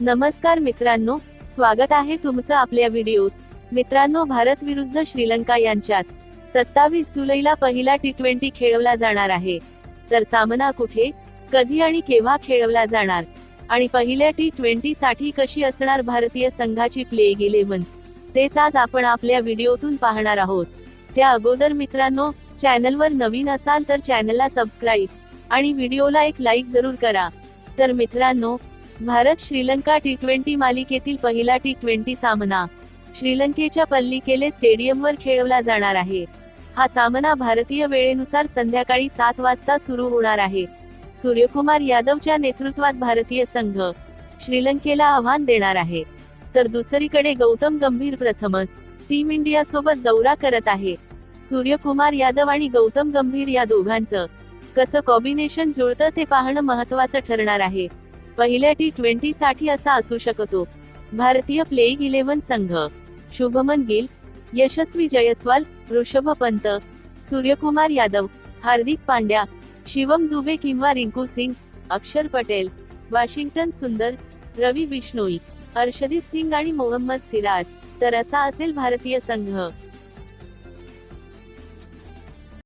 नमस्कार मित्रांनो स्वागत आहे तुमचं आपल्या व्हिडिओत. मित्रांनो भारत विरुद्ध श्रीलंका यांच्यात सत्तावीस जुलैला पहिला टी ट्वेंटी खेळवला जाणार आहे. तर सामना कुठे कधी आणि केव्हा खेळवला जाणार? आणि पहिल्या टी ट्वेंटी साठी कशी असणार भारतीय संघाची प्ले इलेव्हन? तेच आज आपण आपल्या व्हिडिओतून पाहणार आहोत. त्या अगोदर मित्रांनो चॅनलवर नवीन असाल तर चॅनलला सबस्क्राईब आणि व्हिडिओला एक लाईक जरूर करा. तर मित्रांनो भारत श्रीलंका टी ट्वेंटी मालिकेतील पहिला टी ट्वेंटी सामना. श्रीलंकेच्या पल्लिकेले स्टेडियमवर खेळवला जाणार आहे. हा सामना भारतीय वेळेनुसार संध्याकाळी सात वाजता सुरू होणार आहे. सूर्यकुमार यादवच्या नेतृत्वात भारतीय संघ श्रीलंकेला आव्हान देणार आहे. तर दुसरीकडे गौतम गंभीर प्रथमच टीम इंडिया सोबत दौरा करत आहे. सूर्यकुमार यादव आणि गौतम गंभीर या दोघांचं कसं कॉम्बिनेशन जुळतं ते पाहणं महत्वाचं ठरणार आहे. पहिल्या टी ट्वेंटी साठी असा असू शकतो. भारतीय प्लेईंग इलेव्हन संघ. शुभमन गिल यशस्वी जयस्वाल ऋषभ पंत सूर्यकुमार यादव हार्दिक पांड्या शिवम दुबे किंवा रिंकू सिंग अक्षर पटेल वॉशिंग्टन सुंदर रवी बिश्नोई हर्षदीप सिंग आणि मोहम्मद सिराज तर असा असेल भारतीय संघ.